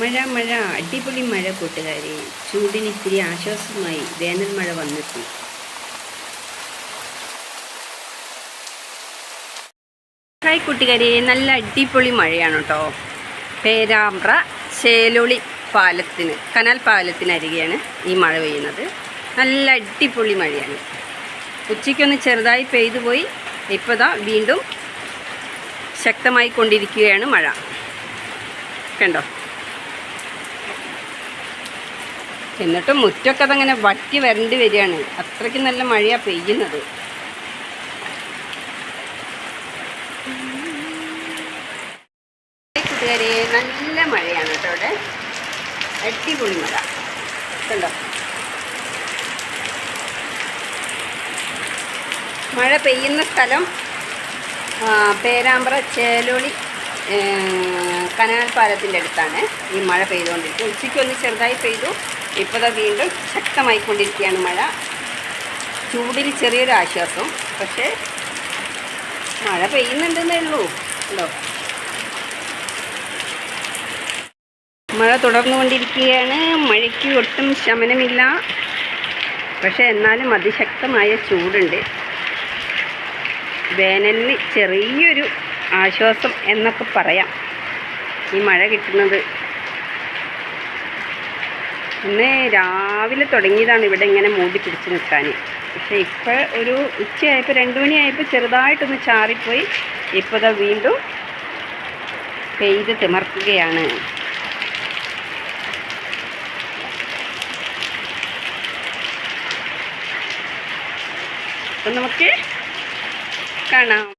മഴ മഴ അടിപൊളി മഴ കൂട്ടുകാരെ. ചൂടിന് ഇത്തിരി ആശ്വാസമായി വേനൽ മഴ വന്നെത്തി. ഹായ് കൂട്ടുകാരെ നല്ല അടിപൊളി മഴയാണ് കേട്ടോ. പേരാമ്പ്ര ചേലൊളി പാലത്തിന് കനാൽ പാലത്തിനരികെയാണ് ഈ മഴ പെയ്യുന്നത്. നല്ല അടിപൊളി മഴയാണ്. ഉച്ചയ്ക്കൊന്ന് ചെറുതായി പെയ്തു പോയി ഇപ്പോൾ ദാ വീണ്ടും ശക്തമായി കൊണ്ടിരിക്കുകയാണ് മഴ. കണ്ടോ? എന്നിട്ടും മുറ്റൊക്കെ അതങ്ങനെ വറ്റി വരേണ്ടി വരികയാണ്. അത്രയ്ക്ക് നല്ല മഴയാണ് പെയ്യുന്നത്. കൂട്ടുകാരെ നല്ല മഴയാണ് കേട്ടോ അവിടെ. അടിപൊളി മഴ. കണ്ടോ? മഴ പെയ്യുന്ന സ്ഥലം പേരാമ്പ്ര ചേലോളി കനാൽ പാലത്തിന്റെ അടുത്താണ് ഈ മഴ പെയ്തുകൊണ്ടിരിക്കുന്നത്. ഉച്ചയ്ക്ക് ഒന്ന് ചെറുതായി പെയ്തു. ഇപ്പോൾ വീണ്ടും വീണ്ടും ശക്തമായിക്കൊണ്ടിരിക്കുകയാണ് മഴ. ചൂടിൽ ചെറിയൊരു ആശ്വാസം പക്ഷേ മഴ പെയ്യുന്നുണ്ടെന്നേ ഉള്ളൂ. ഉണ്ടോ? മഴ തുടർന്നുകൊണ്ടിരിക്കുകയാണ്. മഴയ്ക്ക് ഒട്ടും ശമനമില്ല. പക്ഷേ എന്നാലും അതിശക്തമായ ചൂടുണ്ട്. വേനലിന് ചെറിയൊരു ആശ്വാസം എന്നൊക്കെ പറയാം. ഈ മഴ കിട്ടുന്നത് ഇന്ന് രാവിലെ തുടങ്ങിയതാണ് ഇവിടെ ഇങ്ങനെ മൂടി പിടിച്ച് നിൽക്കാൻ. പക്ഷേ ഇപ്പോൾ ഒരു ഉച്ചയായപ്പോൾ രണ്ട് മണിയായപ്പോൾ ചെറുതായിട്ടൊന്ന് ചാറിപ്പോയി. ഇപ്പോൾ ദാ വീണ്ടും പെയ്ത് തിമർക്കുകയാണ്. അപ്പം നമുക്ക് കാണാം.